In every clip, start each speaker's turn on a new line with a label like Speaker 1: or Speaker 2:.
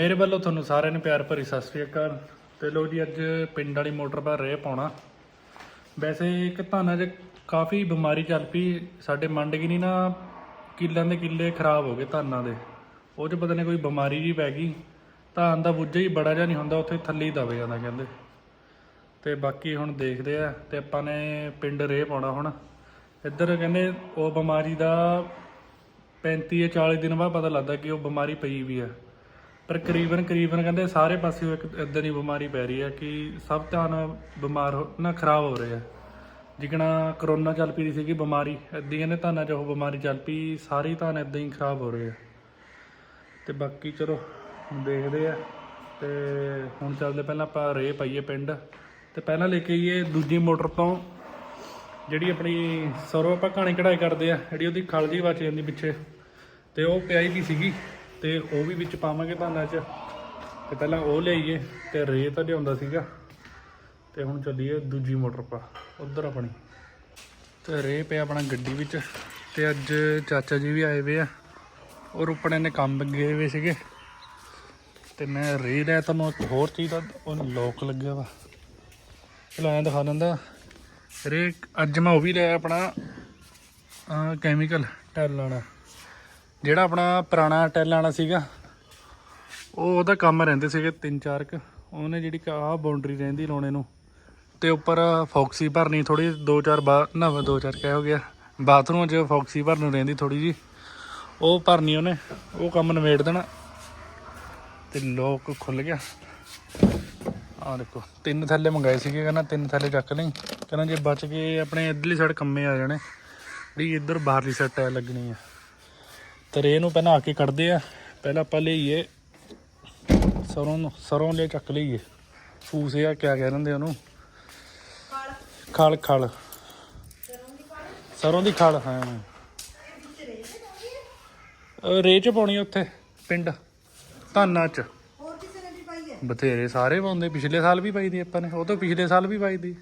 Speaker 1: ਮੇਰੇ ਵੱਲੋਂ ਤੁਹਾਨੂੰ ਸਾਰਿਆਂ ਨੂੰ ਪਿਆਰ ਭਰੀ ਸਤਿ ਸ੍ਰੀ ਅਕਾਲ। ਤੇ ਲੋ ਜੀ, ਅੱਜ ਪਿੰਡ ਵਾਲੀ ਮੋਟਰ ਪਰ ਰੇ ਪਾਉਣਾ। ਵੈਸੇ ਇੱਕ ਧਾਨਾਂ 'ਚ ਕਾਫੀ ਬਿਮਾਰੀ ਚੱਲ ਪਈ। ਸਾਡੇ ਮੰਡ ਕੀ ਨਹੀਂ ਨਾ ਕਿੱਲਾਂ ਦੇ ਕਿੱਲੇ ਖਰਾਬ ਹੋ ਗਏ ਧਾਨਾਂ ਦੇ। ਉਹ 'ਚ ਪਤਾ ਨਹੀਂ ਕੋਈ ਬਿਮਾਰੀ ਜੀ ਪੈ ਗਈ। ਧਾਨ ਦਾ ਬੁੱਝਾ ਹੀ ਬੜਾ ਜਿਹਾ ਨਹੀਂ ਹੁੰਦਾ, ਉੱਥੇ ਥੱਲੇ ਹੀ ਦਬ ਜਾਂਦਾ ਕਹਿੰਦੇ। ਤੇ ਬਾਕੀ ਹੁਣ ਦੇਖਦੇ ਆ, ਤੇ ਆਪਾਂ ਨੇ ਪਿੰਡ ਰੇ ਪਾਉਣਾ ਹੁਣ। ਇੱਧਰ ਕਹਿੰਦੇ ਉਹ ਬਿਮਾਰੀ ਦਾ 35 ਜਾਂ 40 ਦਿਨ ਬਾਅਦ ਪਤਾ ਲੱਗਦਾ ਕਿ ਉਹ ਬਿਮਾਰੀ ਪਈ ਵੀ ਆ। ਪਰ ਕਰੀਬਨ ਕਰੀਬਨ ਕਹਿੰਦੇ ਸਾਰੇ ਪਾਸੇ ਇੱਕ ਇਦਾਂ ਦੀ ਬਿਮਾਰੀ ਪੈ ਰਹੀ ਹੈ ਕਿ ਸਭ ਧਾਨ ਬਿਮਾਰ ਹੋ ਨਾ ਖਰਾਬ ਹੋ ਰਿਹਾ ਆ। ਜਿਕਣਾ ਕਰੋਨਾ ਚੱਲ ਪਈ ਸੀਗੀ ਬਿਮਾਰੀ, ਏਦਾਂ ਕਹਿੰਦੇ ਧਾਨਾਂ 'ਚ ਉਹ ਬਿਮਾਰੀ ਚੱਲ ਪਈ, ਸਾਰੇ ਧਾਨ ਇਦਾਂ ਹੀ ਖਰਾਬ ਹੋ ਰਹੇ ਆ। ਤੇ ਬਾਕੀ ਚਲੋ, ਹੁਣ ਦੇਖਦੇ ਆ। ਤੇ ਹੁਣ ਚੱਲਦੇ ਪਹਿਲਾਂ ਆਪਾਂ ਰੇ ਪਾਈਏ ਪਿੰਡ। ਤੇ ਪਹਿਲਾਂ ਲੈ ਕੇ ਆਈਏ ਦੂਜੀ ਮੋਟਰ ਤੋਂ, ਜਿਹੜੀ ਆਪਣੀ ਸਰੋਂ ਆਪਾਂ ਕਹਾਣੀ ਕਢਾਈ ਕਰਦੇ ਆ, ਜਿਹੜੀ ਉਹਦੀ ਖਲ ਜੀ ਬਚ ਜਾਂਦੀ ਪਿੱਛੇ। ਤੇ ਉਹ ਪਿਆਈ ਵੀ ਸੀਗੀ। ਤੇ ਉਹ ਵੀ ਵਿੱਚ ਪਾਵਾਂਗੇ ਭਾਂਡਾ 'ਚ। ਤੇ ਪਹਿਲਾਂ ਉਹ ਲਿਆਈਏ ਤੇ ਰੇ ਤਾਂ ਲਿਆਉਂਦਾ ਸੀਗਾ। ਤੇ ਹੁਣ ਚੱਲੀਏ ਦੂਜੀ ਮੋਟਰ ਪਾ, ਉਧਰ ਆਪਣੀ। ਤੇ ਰੇ ਪਿਆ ਆਪਣਾ ਗੱਡੀ ਵਿੱਚ। ਤੇ ਅੱਜ ਚਾਚਾ ਜੀ ਵੀ ਆਏ ਵੇ ਆ। ਉਹ ਰੁਪਣੇ ਨੇ ਕੰਮ ਗਏ ਵੇ ਸੀਗੇ। ਤੇ ਮੈਂ ਰੇ ਲਿਆ ਤੁਹਾਨੂੰ ਇੱਕ ਹੋਰ ਚੀਜ਼ ਦਾ, ਉਹ ਲੋਕ ਲੱਗਿਆ ਵਾ। ਚਲੋ ਐਂ ਦਿਖਾ ਦਿੰਦਾ। ਰੇ, ਅੱਜ ਮੈਂ ਉਹ ਵੀ ਲਿਆ ਆਪਣਾ ਕੈਮੀਕਲ ਟੈਲ ਵਾਲਾ। ਜਿਹੜਾ ਆਪਣਾ ਪੁਰਾਣਾ ਟੈਲ ਵਾਲਾ ਸੀਗਾ, ਉਹ ਉਹਦਾ ਕੰਮ ਰਹਿੰਦੇ ਸੀਗੇ ਤਿੰਨ ਚਾਰ ਕ। ਉਹਨੇ ਜਿਹੜੀ ਆਹ ਬਾਉਂਡਰੀ ਰਹਿੰਦੀ ਲਾਉਣੇ ਨੂੰ, ਤੇ ਉੱਪਰ ਫੌਕਸੀ ਭਰਨੀ ਥੋੜੀ ਦੋ ਚਾਰ ਬਾ, ਨਾ, ਦੋ ਚਾਰ ਕਹਿ ਹੋ ਗਿਆ। ਬਾਥਰੂਮ 'ਚ ਫੌਕਸੀ ਭਰਨ ਰਹਿੰਦੀ ਥੋੜੀ ਜੀ ਉਹ ਭਰਨੀ ਉਹਨੇ, ਉਹ ਕੰਮ ਨਵੇੜ ਦੇਣਾ। ਤੇ ਲੋਕ ਖੁੱਲ ਗਿਆ। ਆ ਦੇਖੋ, ਤਿੰਨ ਥੱਲੇ ਮੰਗਾਏ ਸੀਗੇ, ਕਹਿੰਦਾ ਤਿੰਨ ਥੱਲੇ ਚੱਕ ਲਈ। ਕਹਿੰਦਾ ਜੇ ਬਚ ਕੇ ਆਪਣੇ ਇਧਰਲੀ ਸਾਈਡ ਕੰਮੇ ਆ ਜਾਣੇ। ਜਿਹੜੀ ਇੱਧਰ ਬਾਹਰਲੀ ਸਾਈਡ ਟਾਇਰ ਲੱਗਣੀ ਆ। ਤੇ ਰੇ ਨੂੰ ਪਹਿਲਾਂ ਆ ਕੇ ਕੱਢਦੇ ਆ। ਪਹਿਲਾਂ ਆਪਾਂ ਲਈਏ ਸਰੋਂ ਨੂੰ ਸਰੋਂ ਲੈ ਚੱਕ ਲਈਏ। ਫੂਸੇ ਆ ਕਿਆ ਕਹਿ ਦਿੰਦੇ ਉਹਨੂੰ? ਖਲ। ਖਲ ਸਰੋਂ ਦੀ ਖਲ। ਹਾਂ। ਅਹ ਰੇ ਚ ਪਾਉਣੀ ਉੱਥੇ ਪਿੰਡ। ਧਾਨਾ ਚ। ਬਥੇਰੇ ਸਾਰੇ ਪਾਉਂਦੇ ਪਿਛਲੇ ਸਾਲ ਵੀ ਪਾਈ ਦੀ ਆਪਾਂ ਨੇ ਉਹ ਤੋਂ ਪਿਛਲੇ ਸਾਲ ਵੀ ਪਾਈ ਦੀ।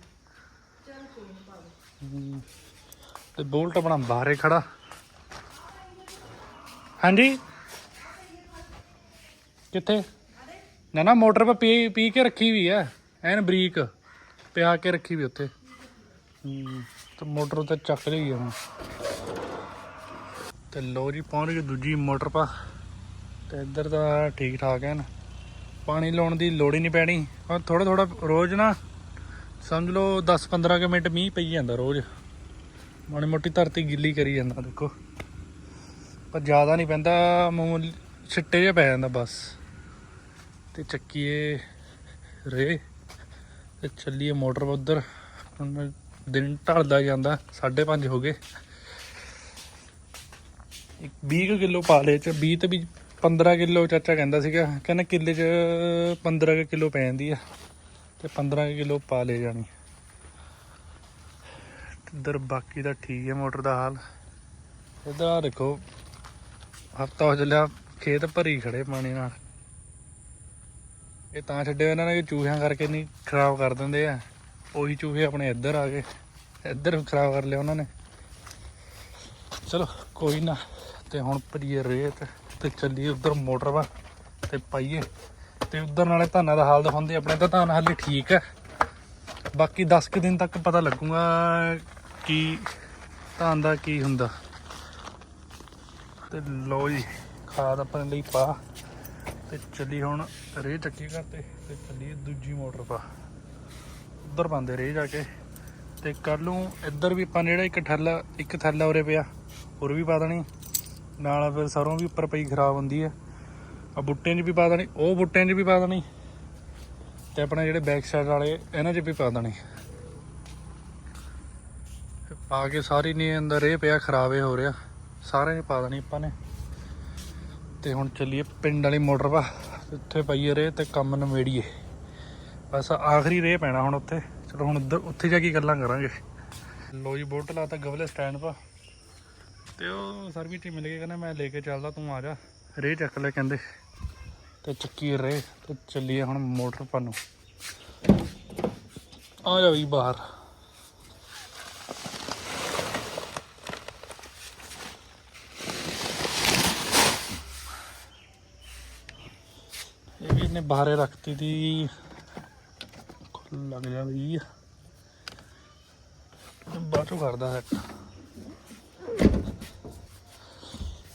Speaker 1: ਤੇ ਬੋਲਟ ਆਪਣਾ ਬਾਹਰੇ ਖੜਾ। ਹਾਂਜੀ। ਕਿੱਥੇ? ਨਾ ਨਾ, ਮੋਟਰ 'ਤੇ ਪੀ ਪੀ ਕੇ ਰੱਖੀ ਵੀ ਐ ਐਨ ਬਰੀਕ, ਪਿਆ ਕੇ ਰੱਖੀ ਵੀ ਉੱਥੇ। ਤੇ ਮੋਟਰ ਤੇ ਚੱਕ ਲਈ ਹੁਣ। ਤੇ ਲੋ ਜੀ, ਪਹੁੰਚ ਗਏ ਦੂਜੀ ਮੋਟਰ ਪਾ। ਤੇ ਇੱਧਰ ਤਾਂ ਠੀਕ ਠਾਕ ਹੈ ਨਾ ਪਾਣੀ ਲਾਉਣ ਦੀ ਲੋੜ ਹੀ ਨਹੀਂ ਪੈਣੀ। ਹਾਂ ਥੋੜਾ ਥੋੜਾ ਰੋਜ਼ ਨਾ, ਸਮਝ ਲਓ 10 15 ਕੁ ਮਿੰਟ ਮੀਂਹ ਪਈ ਜਾਂਦਾ ਰੋਜ਼। ਮਾੜੀ ਮੋਟੀ ਧਰਤੀ ਗਿੱਲੀ ਕਰੀ ਜਾਂਦਾ, ਦੇਖੋ। ਪਰ ਜ਼ਿਆਦਾ ਨਹੀਂ ਪੈਂਦਾ ਮਾਮੂਲੀ ਛਿੱਟੇ ਜਿਹਾ ਪੈ ਜਾਂਦਾ ਬਸ। ਤੇ ਚੱਕੀਏ ਰੇ, ਤੇ ਚੱਲੀਏ ਮੋਟਰ ਉਧਰ। ਹੁਣ ਦਿਨ ਢਲਦਾ ਜਾਂਦਾ 5:30 ਹੋ ਗਏ। ਇੱਕ 20 ਕਿਲੋ ਪਾ ਲਏ ਚ 20 ਤੇ ਵੀ 15 ਕਿਲੋ ਚਾਚਾ ਕਹਿੰਦਾ ਸੀਗਾ, ਕਹਿੰਦਾ ਕਿੱਲੇ ਚ 15 ਕਿਲੋ ਪੈ ਜਾਂਦੀ ਆ। ਤੇ 15 ਕਿਲੋ ਪਾ ਲੈ ਜਾਣੀ। ਇੱਧਰ ਬਾਕੀ ਦਾ ਠੀਕ ਹੈ ਮੋਟਰ ਦਾ ਹਾਲ। ਇੱਧਰ ਆ ਦੇਖੋ ਹਫਤਾ ਹੋ ਚੱਲਿਆ, ਖੇਤ ਭਰੀ ਖੜੇ ਪਾਣੀ ਨਾਲ। ਇਹ ਤਾਂ ਛੱਡੇ ਇਹਨਾਂ ਨੇ ਚੂਹਿਆਂ ਕਰਕੇ ਨਹੀਂ ਖਰਾਬ ਕਰ ਦਿੰਦੇ ਆ। ਉਹੀ ਚੂਹੇ ਆਪਣੇ ਇੱਧਰ ਆ ਗਏ। ਇੱਧਰ ਖਰਾਬ ਕਰ ਲਿਆ ਉਹਨਾਂ ਨੇ। ਚਲੋ, ਕੋਈ ਨਾ। ਤੇ ਹੁਣ ਭਰੀਏ ਰੇਤ ਤੇ ਚੱਲੀਏ ਉਧਰ ਮੋਟਰ ਵਾ ਤੇ ਪਾਈਏ। ਤੇ ਉਧਰ ਨਾਲੇ ਧਾਨਾਂ ਦਾ ਹਾਲ ਦਿਖਾਉਂਦੇ ਆਪਣੇ ਤਾਂ ਧਾਨ ਹਾਲੇ ਠੀਕ ਹੈ ਬਾਕੀ 10 ਕੁ ਦਿਨ ਤੱਕ ਪਤਾ ਲੱਗੂਗਾ ਕਿ ਧਾਨ ਦਾ ਕੀ ਹੁੰਦਾ। ਤੇ ਲੋ ਜੀ, ਖਾਦ ਆਪਣੇ ਲਈ ਪਾ ਤੇ ਚੱਲੀ ਹੁਣ ਰੇਹ ਚੱਕੀ ਕਰਤੇ ਤੇ ਚੱਲੀ ਦੂਜੀ ਮੋਟਰ ਪਾ। ਉਧਰ ਪਾਉਂਦੇ ਰੇਹ ਜਾ ਕੇ। ਤੇ ਕੱਲ ਨੂੰ ਇੱਧਰ ਵੀ ਆਪਾਂ ਜਿਹੜਾ ਇੱਕ ਥੈਲਾ ਇੱਕ ਥੈਲਾ ਉਰੇ ਪਿਆ, ਹੋਰ ਵੀ ਪਾ ਦੇਣੀ। ਨਾਲ ਫਿਰ ਸਰੋਂ ਵੀ ਉੱਪਰ ਪਈ ਖਰਾਬ ਹੁੰਦੀ ਆ। ਆ ਬੁੱਟਿਆਂ 'ਚ ਵੀ ਪਾ ਦੇਣੀ, ਉਹ ਬੁੱਟਿਆਂ 'ਚ ਵੀ ਪਾ ਦੇਣੀ। ਤੇ ਆਪਣੇ ਜਿਹੜੇ ਬੈਕ ਸਾਈਡ ਵਾਲੇ, ਇਹਨਾਂ 'ਚ ਵੀ ਪਾ ਦੇਣੀ। ਤੇ ਪਾ ਕੇ ਸਾਰੀ ਨਹੀਂ ਅੰਦਰ ਇਹ ਪਿਆ, ਖਰਾਬੇ ਹੋ ਰਿਹਾ। ਸਾਰਿਆਂ ਨੇ ਪਾ ਦੇਣੀ ਆਪਾਂ ਨੇ। ਤੇ ਹੁਣ ਚੱਲੀਏ ਪਿੰਡ ਵਾਲੀ ਮੋਟਰ ਪਾ। ਉੱਥੇ ਪਈਏ ਰੇ ਤੇ ਕੰਮ ਨਵੇੜੀਏ ਬਸ ਆਖਰੀ ਰੇ ਪੈਣਾ ਹੁਣ ਉੱਥੇ। ਚਲੋ ਹੁਣ ਉੱਧਰ ਉੱਥੇ ਜਾ ਕੇ ਗੱਲਾਂ ਕਰਾਂਗੇ। ਲੋ ਜੀ ਬੋਟ ਲਾਤਾ ਗਵਲੇ ਸਟੈਂਡ ਪਾ। ਤੇ ਉਹ ਸਰਵਿਸ ਚ ਮਿਲ ਕੇ ਕਹਿੰਦਾ, ਮੈਂ ਲੈ ਕੇ ਚੱਲਦਾ, ਤੂੰ ਆ ਜਾ। ਰੇ ਚੱਕ ਲੈ ਕਹਿੰਦੇ। ਤੇ ਚੱਕੀ ਰੇ ਤੇ ਚੱਲੀਏ ਹੁਣ ਮੋਟਰ ਪਾ ਨੂੰ। ਆ ਜਾ ਵੀ ਬਾਹਰ। ਇਹ ਵੀ ਇਹਨੇ ਬਾਹਰੇ ਰੱਖਤੀ ਦੀ। ਲੱਗ ਜਾਂਦੀ ਆ ਬਾਅਦ ਚੋਂ ਕਰਦਾ ਹੈ।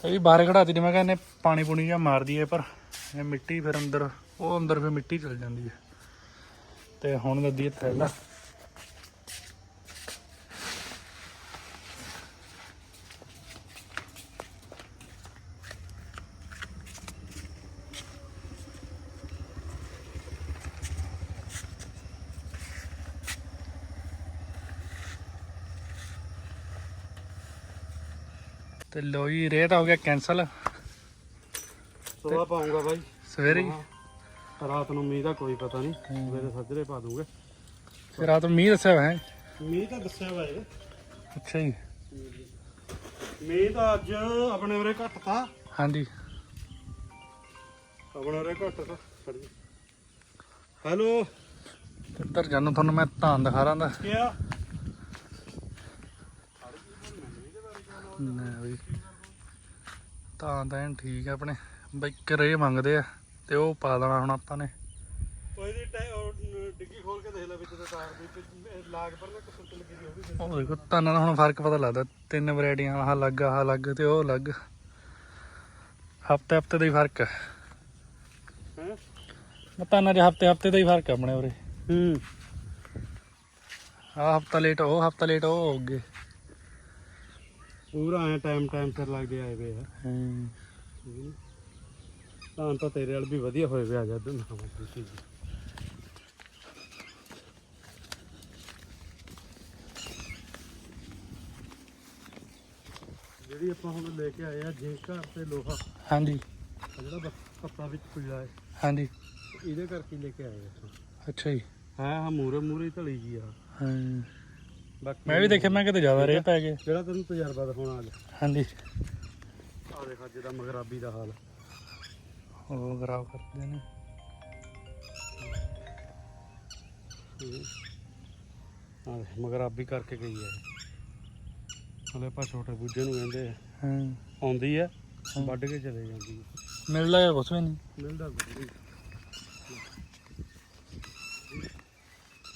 Speaker 1: ਇਹ ਵੀ ਬਾਹਰ ਖੜਾਤੀ ਦੀ। ਮੈਂ ਕਹਿੰਦਾ ਇਹਨੇ ਪਾਣੀ ਪੂਣੀ ਜਾਂ ਮਾਰਦੀ ਹੈ ਪਰ ਇਹ ਮਿੱਟੀ ਫਿਰ ਅੰਦਰ, ਉਹ ਅੰਦਰ ਫਿਰ ਮਿੱਟੀ ਚਲ ਜਾਂਦੀ ਹੈ ਤੇ ਹੁਣ ਲੱਦੀ ਹੈ ਥੈਲਾ ਤੇ ਲੋ ਜੀ ਰੇਹ ਤਾਂ ਹੋ ਗਿਆ ਕੈਨਸਲ
Speaker 2: ਸੋਲਾ ਪਾਉਂਗਾ ਬਾਈ।
Speaker 1: ਸਵੇਰੇ ਹੀ।
Speaker 2: ਹਾਂ। ਰਾਤ ਨੂੰ ਮੀਂਹ ਦਾ ਕੋਈ ਪਤਾ ਨਹੀਂ। ਸਵੇਰੇ ਸੱਜਰੇ ਪਾ ਦੂੰਗੇ।
Speaker 1: ਫਿਰ ਰਾਤ ਨੂੰ ਮੀਂਹ ਦੱਸਿਆ ਹੋਇਆ ਹੈ?
Speaker 2: ਮੀਂਹ ਤਾਂ ਦੱਸਿਆ ਵਾ ਇਹ
Speaker 1: ਅੱਛਾ ਜੀ।
Speaker 2: ਮੀਂਹ ਤਾਂ ਅੱਜ ਆਪਣੇ ਉਰੇ ਘੱਟ ਤਾ।
Speaker 1: ਹਾਂਜੀ।
Speaker 2: ਆਪਣੇ ਉਰੇ ਘੱਟ ਤਾ ਹੈਲੋ।
Speaker 1: ਇੱਧਰ ਜਾਨੂੰ ਤੁਹਾਨੂੰ ਮੈਂ ਧਾਨ ਦਿਖਾ ਰਾਂ ਦਾ।
Speaker 2: ਕਿਆ?
Speaker 1: ਨਾ ਬਈ। ਤਾਂ ਐਨ ਠੀਕ ਆ ਆਪਣੇ। ਬਈ ਕਰੇ ਮੰਗਦੇ ਆ ਤੇ ਉਹ ਪਾ ਦੇਣਾ ਹੁਣ ਆਪਾਂ ਨੇ।
Speaker 2: ਕੋਈ ਦੀ ਡਿੱਗੀ ਖੋਲ ਕੇ ਦੇਖ ਲੈ ਵਿੱਚ ਤੇ ਤਾਰ ਦੀ ਤੇ ਇਹ ਲਾਗ ਪਰ ਨਾ ਕਸਰ ਲੱਗੀ ਦੀ
Speaker 1: ਉਹ ਦੇਖੋ ਧਾਨਾਂ ਦਾ ਹੁਣ ਫ਼ਰਕ ਪਤਾ ਲੱਗਦਾ ਤਿੰਨ ਵੈਰਾਈਟੀਆਂ ਆਹ ਅਲੱਗ ਆਹ ਅਲੱਗ ਤੇ ਉਹ ਅਲੱਗ। ਹਫ਼ਤੇ ਹਫ਼ਤੇ ਦਾ ਹੀ ਫ਼ਰਕ ਹੈ?
Speaker 2: ਹੈ
Speaker 1: ਧਾਨਾਂ 'ਚ ਹਫ਼ਤੇ ਹਫ਼ਤੇ ਦਾ ਹੀ ਫ਼ਰਕ ਆ ਆਪਣੇ ਉਰੇ।
Speaker 2: ਹੂੰ।
Speaker 1: ਆਹ ਹਫਤਾ ਲੇਟ ਉਹ ਹਫਤਾ ਲੇਟ ਉਹ ਹੋ ਗਏ।
Speaker 2: ਪੂਰਾ ਐ ਟਾਈਮ ਟਾਈਮ ਤੇ ਲੱਗਦੇ ਆਏ ਵੇ ਆ।
Speaker 1: ਹੂੰ।
Speaker 2: ਤਾਂ ਤਾਂ ਤੇਰੇ ਵਾਲ ਵੀ ਵਧੀਆ ਹੋਏ ਵੇ ਆ ਜਾ ਦੂੰ ਜਿਹੜੀ ਆਪਾਂ ਹੁਣ ਲੈ ਕੇ ਆਏ ਆ ਜਿੰਕ ਘਰ ਤੇ ਲੋਹਾ
Speaker 1: ਹਾਂਜੀ।
Speaker 2: ਆ ਜਿਹੜਾ ਬੱਸ- ਪੱਤਾ ਵਿੱਚ ਪੀਲਾ ਹੈ
Speaker 1: ਹਾਂਜੀ।
Speaker 2: ਇਹਦੇ ਕਰਕੇ ਲੈ ਕੇ ਆਏ ਆ।
Speaker 1: ਅੱਛਾ ਜੀ।
Speaker 2: ਹੈ ਹਾਂ ਮੂਰੇ ਮੂਰੇ ਧਲੀ ਜੀ ਆ।
Speaker 1: ਹਾਂ।
Speaker 2: ਬਾਕੀ
Speaker 1: ਮੈਂ ਵੀ ਦੇਖਿਆ ਮੈਂ ਕਿਤੇ ਜ਼ਿਆਦਾ ਰੇਹ ਪੈ ਗਏ।
Speaker 2: ਜਿਹੜਾ ਤੈਨੂੰ ਤਜਰਬਾ ਦਿਖਾਉਣਾ ਅੱਜ।
Speaker 1: ਹਾਂਜੀ।
Speaker 2: ਆ ਦੇਖ ਅੱਜ ਦਾ ਮਗਰਾਬੀ ਦਾ ਹਾਲ।
Speaker 1: ਉਹ ਖਰਾਬ ਕਰਦੇ ਨੇ।
Speaker 2: ਆ ਮਗਰਾਬੀ ਕਰਕੇ ਗਈ ਹੈ। ਹਲੇ ਆਪਾਂ ਛੋਟੇ ਬੂਝੇ ਨੂੰ ਕਹਿੰਦੇ ਆ।
Speaker 1: ਹਾਂ।
Speaker 2: ਆਉਂਦੀ ਹੈ। ਵੱਢ ਕੇ ਚਲੇ ਜਾਂਦੀ ਹੈ
Speaker 1: ਮਿਲਦਾ ਹੈ ਕੁਛ ਵੀ ਨਹੀਂ?
Speaker 2: ਮਿਲਦਾ ਕੁਝ ਨਹੀਂ।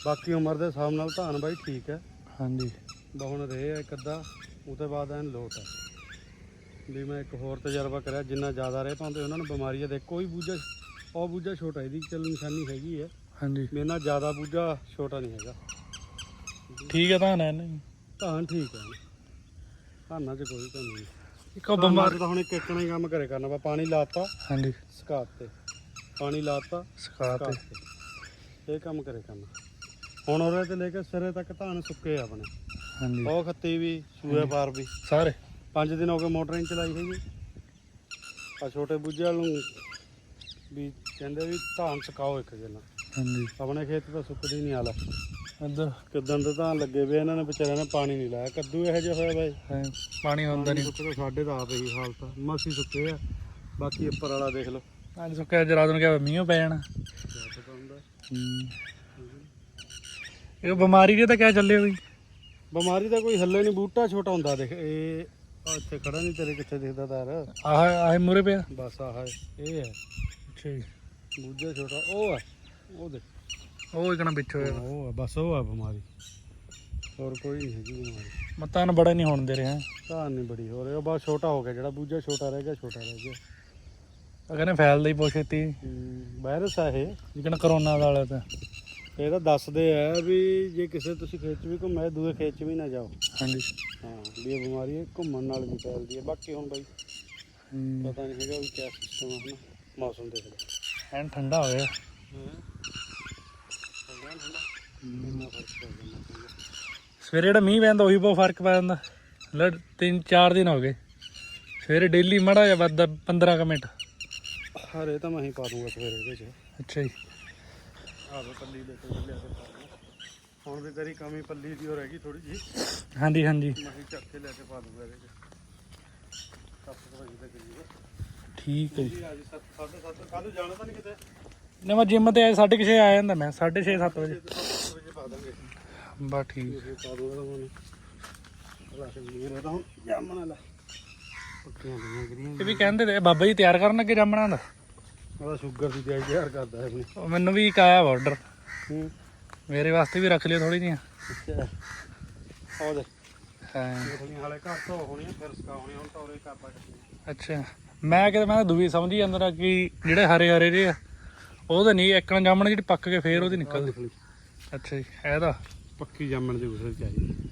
Speaker 2: ਬਾਕੀ ਉਮਰ ਦੇ ਹਿਸਾਬ ਨਾਲ ਧਾਨ ਬਾਈ ਠੀਕ ਹੈ।
Speaker 1: ਹਾਂਜੀ।
Speaker 2: ਬਹੁਣ ਰਹੇ ਆ ਇੱਕ ਅੱਧਾ ਉਹਦੇ ਬਾਅਦ ਐਨ ਲੋਟ ਹੈ ਵੀ ਮੈਂ ਇੱਕ ਹੋਰ ਤਜਰਬਾ ਕਰਿਆ ਜਿੰਨਾ ਜ਼ਿਆਦਾ ਰਹੇ ਪਾਉਂਦੇ ਉਹਨਾਂ ਨੂੰ ਬਿਮਾਰੀਆਂ ਦੇ ਕੋਈ ਬੂਝਾ ਉਹ ਬੂਝਾ ਛੋਟਾ ਇਹਦੀ ਚੱਲ ਨਿਸ਼ਾਨੀ ਹੈਗੀ ਹੈ
Speaker 1: ਹਾਂਜੀ।
Speaker 2: ਮੇਰੇ ਨਾਲ ਜ਼ਿਆਦਾ ਬੂਝਾ ਛੋਟਾ ਨਹੀਂ ਹੈਗਾ।
Speaker 1: ਠੀਕ ਹੈ ਤਾਂ ਨਹੀਂ?
Speaker 2: ਧਾਨ ਠੀਕ ਹੈ ਧਾਨਾਂ 'ਚ ਕੋਈ ਕਮੀ ਨਹੀਂ।
Speaker 1: ਇੱਕ
Speaker 2: ਬਿਮਾਰ ਤਾਂ ਹੁਣ ਇੱਕ ਇੱਕਣਾ ਹੀ ਕੰਮ ਕਰੇ ਕਰਨਾ ਵਾ। ਪਾਣੀ ਲਾਤਾ
Speaker 1: ਹਾਂਜੀ।
Speaker 2: ਸੁਕਾਤ। ਤੇ ਪਾਣੀ ਲਾਤਾ
Speaker 1: ਤੇ
Speaker 2: ਸੁਕਾਤ। ਤੇ ਇਹ ਕੰਮ ਕਰੇ ਕਰਨਾ। ਹੁਣ ਉਹਦੇ ਤੇ ਲੈ ਕੇ ਸਿਰੇ ਤੱਕ ਧਾਨ ਸੁੱਕੇ ਆ ਆਪਣੇ।
Speaker 1: ਹਾਂਜੀ।
Speaker 2: ਉਹ ਖੱਤੀ ਵੀ ਸੂਏ ਪਾਰ ਵੀ।
Speaker 1: ਸਾਰੇ।
Speaker 2: ਪੰਜ ਦਿਨ ਹੋ ਗਏ ਮੋਟਰ ਨਹੀਂ ਚਲਾਈ ਹੈਗੀ। ਆ ਛੋਟੇ ਬੁੱਝੇ ਨੂੰ ਵੀ ਕਹਿੰਦੇ ਵੀ ਧਾਨ ਸੁਕਾਓ ਇੱਕ ਦਿਨ।
Speaker 1: ਹਾਂਜੀ।
Speaker 2: ਆਪਣੇ ਖੇਤ ਤਾਂ ਸੁੱਕਦੀ ਨਹੀਂ ਹਾਲ।
Speaker 1: ਇੱਧਰ।
Speaker 2: ਕਿਦਾਂ ਦੇ ਧਾਨ ਲੱਗੇ ਵੇ ਇਹਨਾਂ ਨੇ ਵਿਚਾਰਿਆਂ ਨੇ ਪਾਣੀ ਨਹੀਂ ਲਾਇਆ। ਕੱਦੂ ਇਹੋ ਜਿਹਾ ਹੋਇਆ ਬਾਈ।
Speaker 1: ਹਾਂ, ਪਾਣੀ ਹੁੰਦਾ ਨਹੀਂ
Speaker 2: ਸੁੱਕਦਾ ਸਾਡੇ ਤਾਂ ਆਪ ਇਹੀ ਹਾਲਤ ਆ। ਮਸੀ ਸੁੱਕੇ ਆ। ਬਾਕੀ ਉੱਪਰ ਵਾਲਾ ਦੇਖ ਲਓ।
Speaker 1: ਅੱਜ ਸੁੱਕਿਆ ਅੱਜ ਰਾਤ ਨੂੰ ਕਿਹਾ ਮੀਂਹ ਪੈ ਜਾਣਾ।
Speaker 2: ਕਿਆ ਪਤਾ ਹੁੰਦਾ।
Speaker 1: ਹੂੰ। ਇਹ ਬਿਮਾਰੀ ਦੇ ਤਾਂ ਕਿਆ ਚੱਲੇ ਹੋਈ?
Speaker 2: ਬਿਮਾਰੀ ਦਾ ਕੋਈ ਹੱਲੇ ਨਹੀਂ ਬੂਟਾ ਛੋਟਾ ਹੁੰਦਾ ਦੇਖ ਇਹ ਆਹ ਇੱਥੇ ਖੜਾ ਨਹੀਂ ਤੇਰੇ ਕਿੱਥੇ ਦਿਖਦਾ ਤਾਰ।
Speaker 1: ਆਹ ਆਹ ਮੂਰੇ ਪਿਆ?
Speaker 2: ਬਸ ਆਹ ਇਹ ਹੈ।
Speaker 1: ਅੱਛਾ ਜੀ।
Speaker 2: ਛੋਟਾ ਉਹ ਹੈ ਉਹ ਦੇਖ।
Speaker 1: ਉਹ ਇਕਣਾ ਵਿੱਚ ਹੋਇਆ।
Speaker 2: ਉਹ ਹੈ ਬਸ ਉਹ ਹੈ ਬਿਮਾਰੀ। ਹੋਰ ਕੋਈ ਨਹੀਂ ਹੈਗੀ ਬਿਮਾਰੀ।
Speaker 1: ਮਤਾਂ ਨੂੰ ਬੜਾ ਨਹੀਂ ਹੋਣ ਦੇ ਰਿਹਾ।
Speaker 2: ਧਾਨ ਨਹੀਂ ਬੜੀ ਹੋ ਰਹੀ ਉਹ ਬਸ ਛੋਟਾ ਹੋ ਗਿਆ ਜਿਹੜਾ ਬੂਝਾ ਛੋਟਾ ਰਹਿ ਗਿਆ ਛੋਟਾ ਰਹਿ ਗਿਆ।
Speaker 1: ਉਹ ਕਹਿੰਦੇ ਫੈਲਦਾ ਹੀ ਬਹੁਤ ਛੇਤੀ।
Speaker 2: ਵਾਇਰਸ ਆ ਇਹ।
Speaker 1: ਜਿਕਣ ਕਰੋਨਾ ਵਾਲਾ ਤਾਂ।
Speaker 2: ਇਹ ਤਾਂ ਦੱਸਦੇ ਆ ਵੀ ਜੇ ਕਿਸੇ ਤੁਸੀਂ ਖੇਤ 'ਚ ਵੀ ਘੁੰਮੇ ਦੂਏ ਖੇਤ 'ਚ ਵੀ ਨਾ ਜਾਓ।
Speaker 1: ਹਾਂਜੀ।
Speaker 2: ਹਾਂ ਵੀ ਇਹ ਬਿਮਾਰੀ ਇਹ ਘੁੰਮਣ ਨਾਲ ਵੀ ਫੈਲਦੀ ਹੈ ਬਾਕੀ ਹੁਣ ਬਾਈ
Speaker 1: ਹੂੰ।
Speaker 2: ਪਤਾ ਨਹੀਂ ਹੈਗਾ ਵੀ ਕਿਆ ਸਿਸਟਮ ਹੈ ਹਨਾ ਮੌਸਮ ਦੇਖ ਲਓ
Speaker 1: ਐਨ ਠੰਡਾ ਹੋ। ਗਿਆ
Speaker 2: ਇੰਨਾ ਫ਼ਰਕ ਪੈ ਜਾਂਦਾ ਪੂਰਾ।
Speaker 1: ਸਵੇਰੇ ਜਿਹੜਾ ਮੀਂਹ ਪੈਂਦਾ ਉਹੀ ਬਹੁਤ ਫ਼ਰਕ ਪੈ ਜਾਂਦਾ। ਲੈ ਤਿੰਨ ਚਾਰ ਦਿਨ ਹੋ ਗਏ। ਸਵੇਰੇ ਡੇਲੀ ਮੜਾ ਜਾਂ ਵੱਧਦਾ 15 ਕੁ ਮਿੰਟ।
Speaker 2: ਹਰੇ ਤਾਂ ਮੈਂ ਹੀ ਪਾ ਦੂੰਗਾ ਸਵੇਰੇ ਇਹਦੇ 'ਚ।
Speaker 1: ਅੱਛਾ ਜੀ।
Speaker 2: ਆਵੇ ਪੱਲੀ ਲੈ ਕੇ ਲਿਆ ਕੇ ਪਾ ਦੂੰਗਾ ਹੁਣ ਵੀ ਤੇਰੀ ਕਮੀ ਪੱਲੀ ਦੀ ਹੋ ਰਹਿ ਗਈ ਥੋੜੀ ਜੀ
Speaker 1: ਹਾਂਜੀ ਹਾਂਜੀ।
Speaker 2: ਮੈਂ ਹੀ ਚੱਕ ਕੇ ਲੈ ਕੇ ਪਾ ਦੂੰਗਾ ਇਹਦੇ 'ਚ ਸੱਤ ਕੁ ਵਜੇ ਤੱਕ ਜੀ।
Speaker 1: ਠੀਕ ਹੈ ਜੀ।
Speaker 2: ਅੱਜ 7 7:30 ਕੱਲ ਜਾਣਾ ਤਾਂ ਨਹੀਂ ਕਿਤੇ?
Speaker 1: ਨਾ ਮੈਂ ਜਿਮ ਤੇ ਆਇਆ 6:30 ਆ ਜਾਂਦਾ ਮੈਂ। 6:30 7 ਵਜੇ।
Speaker 2: 7 ਵਜੇ ਪਾ ਦਾਂਗੇ।
Speaker 1: ਬਸ ਠੀਕ।
Speaker 2: ਇਹ ਪਾ ਦੂੰਗਾ ਹੁਣ। ਜਾਮਣ ਪੱਕੀਆਂ ਗਰੀਆਂ
Speaker 1: ਵੀ ਕਹਿੰਦੇ ਤੇ ਬਾਬਾ ਜੀ ਤਿਆਰ ਕਰਨ ਲੱਗੇ ਜਾਮਣਾ ਦਾ?
Speaker 2: ਉਹਦਾ ਸ਼ੂਗਰ ਦੀ ਤਿਆਰੀ ਤਿਆਰ ਕਰਦਾ ਹੈ ਆਪਣੀ
Speaker 1: ਉਹ ਮੈਨੂੰ ਵੀ ਇੱਕ ਆਇਆ ਆਰਡਰ
Speaker 2: ਹੂੰ।
Speaker 1: ਮੇਰੇ ਵਾਸਤੇ ਵੀ ਰੱਖ ਲਿਓ ਥੋੜੀ ਜਿਹੀਆਂ।
Speaker 2: ਅੱਛਾ। ਉਹ ਦੇ।
Speaker 1: ਹਾਂ।
Speaker 2: ਗੁਠਲੀਆਂ ਹਾਲੇ ਘਰ ਤੋਂ ਹੋਣੀਆਂ ਫਿਰ ਸਕਾ ਹੋਣੀਆਂ ਹੁਣ ਤਾਂ ਉਰੇ ਕਰਦਾ ਕੱਟੀਆਂ
Speaker 1: ਅੱਛਾ। ਮੈਂ ਕਿਤੇ ਮੈਂ ਦੂਈ ਸਮਝੀ ਜਾਂਦਾ ਤਾ ਕਿ ਜਿਹੜੇ ਹਰੇ ਹਰੇ ਜਿਹੇ ਆ ਉਹਦੇ ਨਹੀਂ ਇੱਕਣ ਜਾਮਣ ਜਿਹੜੀ ਪੱਕ ਕੇ ਫੇਰ ਉਹਦੀ ਨਿਕਲਦੀ। ਅੱਛਾ ਜੀ ਇਹਦਾ
Speaker 2: ਪੱਕੀ ਜਾਮਣ ਦੀ ਗੁਠਲੀ ਚਾਹੀਦੀ।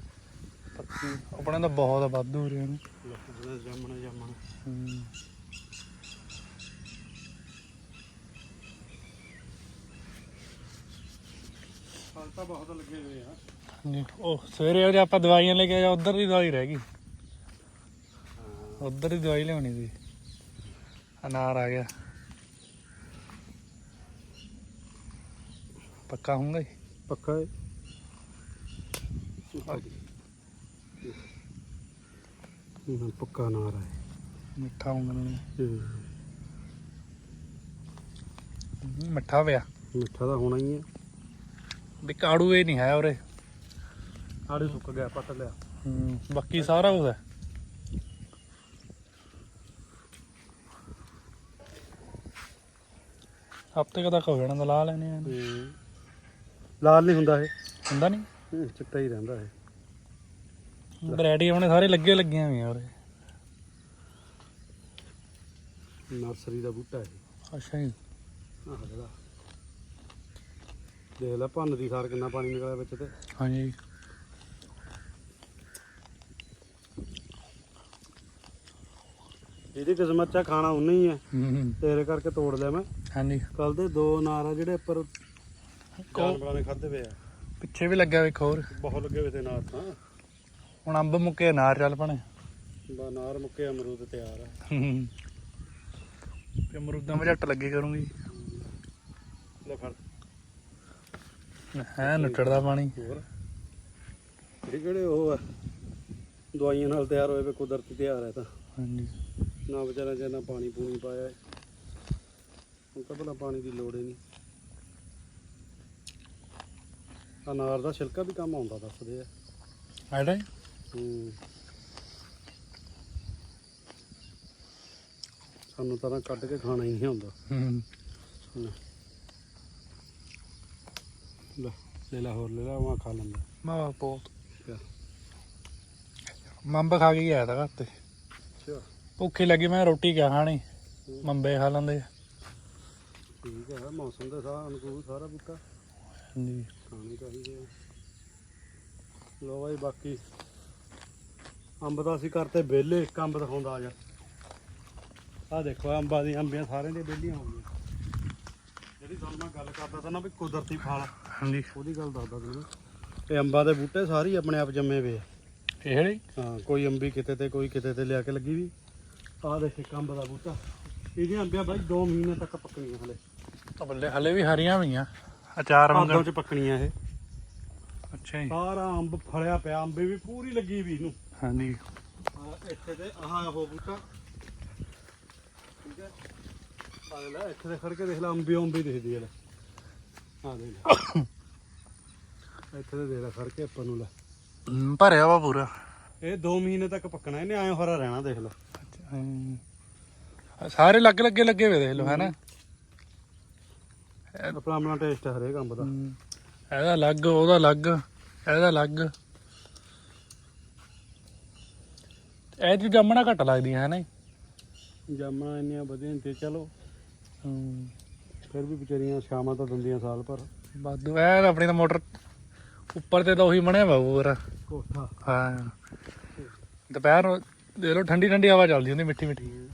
Speaker 1: ਪੱਕੀ। ਆਪਣੇ ਤਾਂ ਬਹੁਤ ਵਾਧੂ ਹੋ ਰਹੇ ਨੇ।
Speaker 2: ਜਾਮਣ ਜਾਮਣ।
Speaker 1: ਹੂੰ
Speaker 2: ਫਲ ਤਾਂ ਬਹੁਤ ਲੱਗੇ ਹੋਏ ਆ।
Speaker 1: ਜੀ, ਉਹ ਸਵੇਰੇ ਉਹ ਜੇ ਆਪਾਂ ਦਵਾਈਆਂ ਲੈ ਕੇ ਆ ਉਧਰ ਦੀ ਦਵਾਈ ਰਹਿ ਗਈ। ਉਧਰ ਦੀ ਦਵਾਈ ਲਿਆਉਣੀ ਸੀ। ਅਨਾਰ ਆ ਗਿਆ। ਪੱਕਾ ਹੋਊਗਾ ਜੀ?
Speaker 2: ਪੱਕਾ ਹੈ। ਹਾਂ ਪੱਕਾ ਨਾਰ ਹੈ।
Speaker 1: ਮਿੱਠਾ ਹੋਊਗਾ ਨਾ।
Speaker 2: ਇਹ
Speaker 1: ਮਿੱਠਾ ਪਿਆ।
Speaker 2: ਮਿੱਠਾ ਤਾਂ ਹੋਣਾ ਹੀ ਹੈ।
Speaker 1: ਵੀ ਕਾੜੂ ਇਹ ਨਹੀਂ ਹੈ ਉਰੇ।
Speaker 2: ਆੜੇ ਸੁੱਕ ਗਿਆ ਪੱਟ ਲਿਆ
Speaker 1: ਹੂੰ ਬਾਕੀ ਸਾਰਾ ਕੁਝ ਹੈ। ਹਫ਼ਤੇ ਕਦਾ ਹੋ ਜਾਣਾ ਤਾਂ ਲਾ ਆ।
Speaker 2: ਲਾਲ ਨਹੀਂ ਹੁੰਦਾ ਇਹ।
Speaker 1: ਹੁੰਦਾ ਨਹੀਂ?
Speaker 2: ਇਹ ਚਿੱਟਾ ਹੀ ਰਹਿੰਦਾ ਇਹ।
Speaker 1: ਵੈਰਾਈਟੀ ਆਪਣੇ ਸਾਰੇ ਲੱਗੇ ਲੱਗੀਆਂ ਹੋਈਆਂ ਉਰੇ।
Speaker 2: ਨਰਸਰੀ ਦਾ ਬੂਟਾ ਇਹ।
Speaker 1: ਅੱਛਾ ਜੀ।
Speaker 2: ਆਹ ਜਿਹੜਾ। ਦੇਖ ਲੈ ਭੰਨ ਦੀ ਸਾਰ ਕਿੰਨਾ ਪਾਣੀ ਨਿਕਲਿਆ ਵਿੱਚ ਤੇ।
Speaker 1: ਹਾਂਜੀ।
Speaker 2: ਇਹਦੀ ਕਿਸਮਤ ਚ ਆ, ਖਾਣਾ ਉਨਾ ਹੀ ਹੈ
Speaker 1: ਹੂੰ।
Speaker 2: ਤੇਰੇ ਕਰਕੇ ਤੋੜ ਲਿਆ ਮੈਂ।
Speaker 1: ਹਾਂਜੀ।
Speaker 2: ਕੱਲ ਦੇ ਦੋ ਨਾਰ ਆ ਜਿਹੜੇ ਉੱਪਰ ਜਾਨਵਰਾਂ ਨੇ ਖਾਦੇ ਪਏ ਆ।
Speaker 1: ਪਿੱਛੇ ਵੀ ਲੱਗਾ ਵੇਖੋ ਹੋਰ।
Speaker 2: ਬਹੁਤ ਲੱਗੇ ਹੋਏ ਤੇ ਨਾਰ ਤਾਂ।
Speaker 1: ਹੁਣ ਅੰਬ ਮੁੱਕੇ ਨਾਰ ਚੱਲ ਪਣੇ
Speaker 2: ਬਾ ਨਾਰ ਮੁੱਕੇ ਅਮਰੂਦ ਤਿਆਰ ਆ।
Speaker 1: ਹੂੰ ਤੇ ਅਮਰੂਦਾਂ ਵਿੱਚ ਝੱਟ ਲੱਗੇ ਕਰੂੰਗੀ।
Speaker 2: ਲੈ ਫੜ।
Speaker 1: ਹੈ ਨੁੱਟੜਦਾ ਪਾਣੀ।
Speaker 2: ਹੋਰ? ਇਹ ਕਿਹੜੇ ਉਹ ਆ? ਦਵਾਈਆਂ ਨਾਲ ਤਿਆਰ ਹੋਏ ਵੇ ਕੁਦਰਤੀ ਤਿਆਰ ਹੈ ਤਾਂ।
Speaker 1: ਹਾਂਜੀ।
Speaker 2: ਨਾ ਵਿਚਾਰਾ ਚ ਨਾ ਪਾਣੀ ਪੂਣੀ ਪਾਇਆ। ਹੁਣ ਤਾਂ ਭਲਾ ਪਾਣੀ ਦੀ ਲੋੜ ਹੀ ਨਹੀਂ। ਅਨਾਰ ਦਾ ਛਿਲਕਾ ਵੀ ਕੰਮ ਆਉਂਦਾ ਦੱਸਦੇ ਆ।
Speaker 1: ਆੜਾ
Speaker 2: ਹੂੰ। ਸਾਨੂੰ ਤਾਂ ਕੱਢ ਕੇ ਖਾਣਾ ਹੀ ਨਹੀਂ ਆਉਂਦਾ।
Speaker 1: ਹੂੰ।
Speaker 2: ਲੈ ਹੋਰ ਲੈ ਲਾ ਉਹ ਖਾ ਲੈਂਦਾ।
Speaker 1: ਮਾ ਬਹੁਤ।
Speaker 2: ਕਿਆ?
Speaker 1: ਮੰਬ ਖਾ ਕੇ ਹੀ ਆਇਆ ਤਾਂ ਘਰ ਤੇ।
Speaker 2: ਅੱਛਾ।
Speaker 1: ਭੁੱਖੀ ਲੱਗੀ ਮੈਂ ਰੋਟੀ ਕਿਆ ਖਾਣੀ? ਮੰਬੇ ਖਾ ਲੈਂਦੇ ਆ।
Speaker 2: ਠੀਕ ਹੈ ਮੌਸਮ ਦੇ ਸਾਹ ਅਨੁਕੂਲ ਸਾਰਾ ਬੂਟਾ।
Speaker 1: ਹਾਂਜੀ।
Speaker 2: ਖਾਣੇ ਚਾਹੀਦੇ ਆ। ਲੋ ਬਾਈ ਬਾਕੀ ਅੰਬ ਤਾਂ ਅਸੀਂ ਕਰਤੇ ਵਿਹਲੇ ਇੱਕ ਅੰਬ ਦਿਖਾਉਂਦਾ ਆ ਜਾ। ਆ ਦੇਖੋ ਅੰਬਾਂ ਦੀਆਂ ਅੰਬੀਆਂ ਸਾਰਿਆਂ ਦੀਆਂ ਵਿਹਲੀਆਂ ਹੋ ਗਈਆਂ। ਜਿਹੜੀ ਤੁਹਾਨੂੰ ਮੈਂ ਗੱਲ ਕਰਦਾ ਤਾਂ ਨਾ ਵੀ ਕੁਦਰਤੀ ਫਲ
Speaker 1: ਹਾਂਜੀ।
Speaker 2: ਉਹਦੀ ਗੱਲ ਦੱਸਦਾ ਤੁਹਾਨੂੰ ਇਹ ਅੰਬਾਂ ਦੇ ਬੂਟੇ ਸਾਰੇ ਹੀ ਆਪਣੇ ਆਪ ਜੰਮੇ ਵੇ ਆ।
Speaker 1: ਜਿਹੜੀ
Speaker 2: ਹਾਂ ਕੋਈ ਅੰਬੀ ਕਿਤੇ ਤੇ ਕੋਈ ਕਿਤੇ ਤੇ ਲਿਆ ਕੇ ਲੱਗੀ ਵੀ। ਆਹ ਦੇਖ ਇੱਕ ਅੰਬ ਦਾ ਬੂਟਾ। ਇਹਦੀਆਂ ਅੰਬੀਆਂ ਬਾਈ 2 ਮਹੀਨੇ ਤੱਕ ਪੱਕਣੀਆਂ ਹਲੇ।
Speaker 1: ਤਾਂ ਬੱਲੇ ਹਲੇ ਵੀ ਹਰੀਆਂ ਹੋਈਆਂ। ਅਚਾਰ ਮੰਗਣ।
Speaker 2: ਚ ਪੱਕਣੀਆਂ ਇਹ।
Speaker 1: ਅੱਛਾ ਜੀ।
Speaker 2: ਸਾਰਾ ਅੰਬ ਫਲਿਆ ਪਿਆ ਅੰਬੇ ਵੀ ਪੂਰੀ ਲੱਗੀ ਵੀ ਇਹਨੂੰ।
Speaker 1: ਹਾਂਜੀ।
Speaker 2: ਆਹ ਇੱਥੇ ਤੇ ਆਹ ਉਹ ਬੂਟਾ। ਆ ਲੈ ਇੱਥੇ ਤੇ ਖੜ ਕੇ ਦੇਖ ਲੈ ਅੰਬੀ ਅੰਬੀ ਦਿਖਦੀ ਹੈ ਲੈ। ਆ ਦੇਖ ਲੈ। ਇੱਥੇ ਤੇ ਦੇਖ ਲੈ ਖੜ ਕੇ ਆਪਾਂ ਨੂੰ ਲੈ।
Speaker 1: ਹਮ, ਭਰਿਆ ਵਾ ਪੂਰਾ।
Speaker 2: ਇਹ 2 ਮਹੀਨੇ ਤੱਕ ਪੱਕਣਾ ਇਹਨੇ ਐਂ ਹਰਾ ਰਹਿਣਾ ਦੇਖ ਲੈ।
Speaker 1: ਹਮ। ਸਾਰੇ ਲੱਗ ਲੱਗੇ ਲੱਗੇ ਵੇ ਦੇਖ ਲਓ ਹੈ ਨਾ
Speaker 2: ਆਪਣਾ ਆਪਣਾ ਟੇਸਟ ਹਰੇਕ ਅੰਬ ਦਾ।
Speaker 1: ਇਹਦਾ ਅਲੱਗ ਉਹਦਾ ਅਲੱਗ ਇਹਦਾ ਅਲੱਗ। ਇਹ ਜੀ ਜੰਮਣਾ ਘੱਟ ਲੱਗਦੀਆਂ ਹੈ ਨਾ
Speaker 2: ਜਾਮਣਾ ਇੰਨੀਆਂ ਵਧੀਆ ਨੇ ਤੇ ਚਲੋ।
Speaker 1: ਹਮ।
Speaker 2: ਫਿਰ ਵੀ ਵਿਚਾਰੀਆਂ ਸ਼ਾਮਾਂ ਤਾਂ ਦਿੰਦੀਆਂ ਸਾਲ ਭਰ।
Speaker 1: ਵਾਧੂ ਐ ਆਪਣੀ ਤਾਂ ਮੋਟਰ ਉੱਪਰ ਤੇ ਤਾਂ ਉਹੀ ਬਣਿਆ ਵਾ ਪੂਰਾ।
Speaker 2: ਕੋਠਾ।
Speaker 1: ਹਾਂ। ਦੁਪਹਿਰ ਨੂੰ ਦੇ ਲੋ ਠੰਡੀ ਠੰਡੀ ਹਵਾ ਚੱਲਦੀ ਹੁੰਦੀ ਮਿੱਠੀ ਮਿੱਠੀ।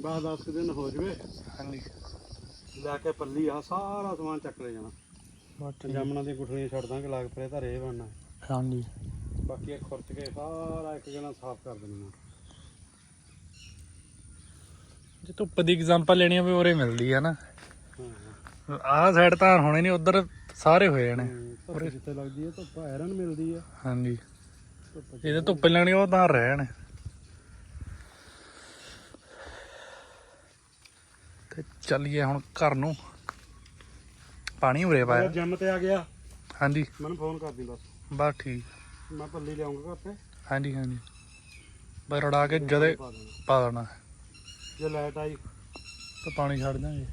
Speaker 2: ਬਸ 10 ਦਿਨ ਹੋ ਜਵੇ
Speaker 1: ਹਾਂਜੀ।
Speaker 2: ਲੈ ਕੇ ਪੱਲੀ ਆ ਸਾਰਾ ਸਮਾਨ ਚੱਕ ਲੈ ਜਾਣਾ। ਜਾਮਣਾ ਦੀਆਂ ਗੁਠਲੀਆਂ ਛੱਡ ਦਾਂਗੇ ਲਾਗ ਪਰੇ ਤਾਂ ਰੇ ਬਣਨਾ।
Speaker 1: ਹਾਂਜੀ।
Speaker 2: ਬਾਕੀ ਇਹ ਖੁਰਚ ਕੇ ਸਾਰਾ ਇੱਕ ਜਣਾ ਸਾਫ਼ ਕਰ ਦੇਣਾ।
Speaker 1: ਜੇ ਧੁੱਪ ਦੀ ਐਗਜ਼ਾਮਪਲ ਲੈਣੀ ਹੋਵੇ ਉਰੇ ਮਿਲਦੀ ਆ ਨਾ। ਆਹ ਸਾਈਡ ਤਾਂ ਹੋਣੇ ਨਹੀਂ ਉਧਰ ਸਾਰੇ ਹੋਏ ਜਾਣੇ
Speaker 2: ਧੁੱਪ ਜਿੱਥੇ ਲੱਗਦੀ ਹੈ ਧੁੱਪ ਆਇਰਨ ਮਿਲਦੀ ਹੈ
Speaker 1: ਹਾਂਜੀ।
Speaker 2: ਧੁੱਪ
Speaker 1: ਜਿਹਦੇ ਧੁੱਪ ਲੈਣੀ ਉਹ ਤਾਂ ਰਹਿਣ। ਤੇ ਚੱਲੀਏ ਹੁਣ ਘਰ ਨੂੰ। ਪਾਣੀ ਉਰੇ ਪਾਇਆ।
Speaker 2: ਜਿੰਮ ਤੇ ਆ ਗਿਆ।
Speaker 1: ਹਾਂਜੀ।
Speaker 2: ਮੈਨੂੰ ਫੋਨ ਕਰ ਦੀ ਬਸ।
Speaker 1: ਬਸ ਠੀਕ।
Speaker 2: ਮੈਂ ਪੱਲੀ ਲਿਆਉਂਗਾ ਘਰ ਤੇ।
Speaker 1: ਹਾਂਜੀ ਹਾਂਜੀ। ਬਸ ਰੜਾ ਕੇ ਜਦੇ
Speaker 2: ਪਾ ਦੇਣਾ। ਜੇ ਲਾਈਟ ਆਈ
Speaker 1: ਤਾਂ ਪਾਣੀ ਛੱਡ ਦਾਂਗੇ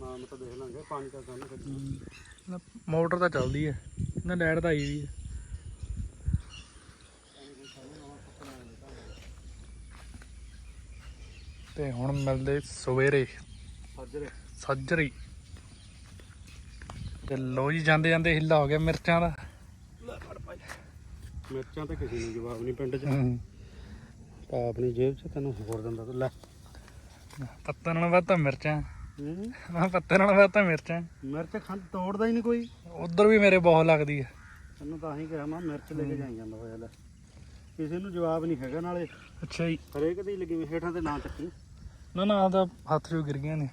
Speaker 2: ਨਾ ਮੈਂ ਤਾਂ ਦੇਖ ਲਾਂਗੇ ਪਾਣੀ ਤਾਂ ਸਾਨੂੰ ਕੱਢੀ
Speaker 1: ਨਾ, ਮੋਟਰ ਤਾਂ ਚੱਲਦੀ ਹੈ ਨਾ ਲਾਈਟ ਤਾਂ ਆਈ ਵੀ ਹੈ ਤੇ ਹੁਣ ਮਿਲਦੇ ਸਵੇਰੇ।
Speaker 2: ਸੱਜਰੇ।
Speaker 1: ਸੱਜਰੀ। ਤੇ ਲੋ ਜੀ ਜਾਂਦੇ ਜਾਂਦੇ ਹਿੱਲਾ ਹੋ ਗਿਆ ਮਿਰਚਾਂ ਦਾ।
Speaker 2: ਮਿਰਚਾਂ ਤੇ ਕਿਸੇ ਨੂੰ ਜਵਾਬ ਨਹੀਂ ਪਿੰਡ 'ਚ।
Speaker 1: ਹੂੰ।
Speaker 2: ਜੇਬ 'ਚ ਤੈਨੂੰ ਹੋਰ ਦਿੰਦਾ ਤੂੰ ਲੈ।
Speaker 1: ਪੱਤੇ ਨਾਲ ਵੱਧ ਤਾਂ ਮਿਰਚਾਂ।
Speaker 2: ਹੂੰ।
Speaker 1: ਮੈਂ ਪੱਤੇ ਨਾਲ ਵੱਧ ਤਾਂ ਮਿਰਚਾਂ।
Speaker 2: ਮਿਰਚ ਖੰਡ ਤੋੜਦਾ ਹੀ ਨਹੀਂ ਕੋਈ।
Speaker 1: ਉਧਰ ਵੀ ਮੇਰੇ ਬਹੁਤ ਲੱਗਦੀ ਹੈ
Speaker 2: ਤੈਨੂੰ ਤਾਂ ਹੀ ਕਿਹਾ ਮੈਂ ਮਿਰਚ ਲੈ ਕੇ ਜਾਈ ਜਾਂਦਾ ਹੋਇਆ ਲੈ। ਕਿਸੇ ਨੂੰ ਜਵਾਬ ਨਹੀਂ ਹੈਗਾ ਨਾਲੇ।
Speaker 1: ਅੱਛਾ ਜੀ।
Speaker 2: ਹਰੇਕ ਦੀ ਲੱਗੀ ਵੀ ਹੇਠਾਂ ਤੇ ਨਾ ਚੱਕੀ।
Speaker 1: ਨਾ ਨਾ ਆ ਤਾਂ ਹੱਥ ਚੋਂ ਗਿਰ ਗਈਆਂ ਨੇ।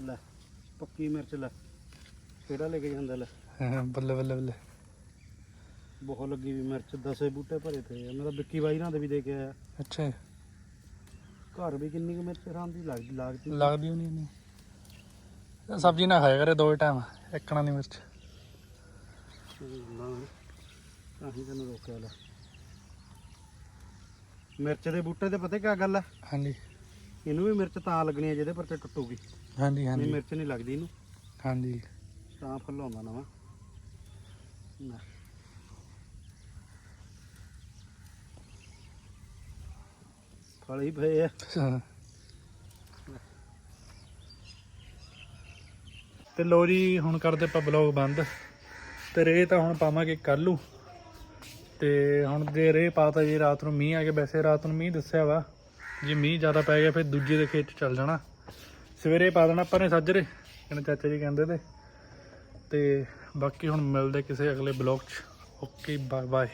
Speaker 2: ਲੈ ਪੱਕੀ ਮਿਰਚ ਲੈ। ਕਿਹੜਾ ਲੈ ਕੇ ਜਾਂਦਾ ਲੈ?
Speaker 1: ਬੱਲੇ ਬੱਲੇ ਬੱਲੇ।
Speaker 2: ਬਹੁਤ ਲੱਗੀ ਵੀ ਮਿਰਚ ਦਸੇ ਬੂਟੇ ਭਰੇ ਤੇ ਮੈਂ ਤਾਂ ਵਿੱਕੀ ਬਾਈ ਨਾਲ ਦੇ ਵੀ ਦੇ ਕੇ ਆਇਆ।
Speaker 1: ਅੱਛਾ ਜੀ।
Speaker 2: ਘਰ ਵੀ ਕਿੰਨੀ ਕੁ ਮਿਰਚ ਰਾਂਦੀ ਲੱਗਦੀ? ਲੱਗਦੀ
Speaker 1: ਲੱਗਦੀ ਨਹੀਂ ਨਹੀਂ ਸਬਜ਼ੀ ਨਾ ਖਾਇਆ ਕਰੇ ਦੋ ਟਾਈਮ ਇੱਕਣਾ ਦੀ ਮਿਰਚ।
Speaker 2: ਨਾ ਤਾਂ ਹੀ ਤੈਨੂੰ ਰੋਕਿਆ ਲੈ। ਮਿਰਚ ਦੇ ਬੂਟੇ ਤੇ ਪਤਾ ਕੀ ਗੱਲ ਆ?
Speaker 1: ਹਾਂਜੀ।
Speaker 2: ਇਹਨੂੰ ਵੀ ਮਿਰਚ ਤਾਂ ਲੱਗਣੀ ਜਿਹਦੇ ਪਰ ਤੇ ਟੁੱਟੂਗੀ।
Speaker 1: ਹਾਂਜੀ
Speaker 2: ਨਹੀਂ
Speaker 1: ਹਾਂਜੀ।
Speaker 2: ਮਿਰਚ ਨਹੀਂ ਲੱਗਦੀ ਇਹਨੂੰ।
Speaker 1: ਹਾਂਜੀ।
Speaker 2: ਤਾਂ ਫੁੱਲ ਆਉਂਦਾ ਨਵਾਂ। ਲੈ। ਫਲ ਹੀ ਪਏ ਆ।
Speaker 1: ਤੇ ਲੋ ਜੀ, ਹੁਣ ਕਰਦੇ ਆਪਾਂ ਬਲੌਗ ਬੰਦ। ਤੇ ਰੇ ਤਾਂ ਹੁਣ ਪਾਵਾਂਗੇ ਕੱਲ੍ਹ ਨੂੰ। ਤੇ ਹੁਣ ਜੇ ਰੇ ਪਾਤਾ ਜੀ, ਰਾਤ ਨੂੰ ਮੀਂਹ ਆ ਕੇ ਵੈਸੇ ਰਾਤ ਨੂੰ ਮੀਂਹ ਦੱਸਿਆ ਵਾ। ਜੇ ਮੀਂਹ ਜ਼ਿਆਦਾ ਪੈ ਗਿਆ, ਫਿਰ ਦੂਜੇ ਦੇ ਖੇਤ 'ਚ ਚੱਲ ਜਾਣਾ। ਸਵੇਰੇ ਪਾ ਦੇਣਾ ਆਪਾਂ ਨੇ ਸਾਜਰੇ ਕਹਿੰਦੇ ਚਾਚਾ ਜੀ ਕਹਿੰਦੇ ਤੇ। ਤੇ ਬਾਕੀ ਹੁਣ ਮਿਲਦੇ ਕਿਸੇ ਅਗਲੇ ਬਲੌਗ 'ਚ। Okay bye bye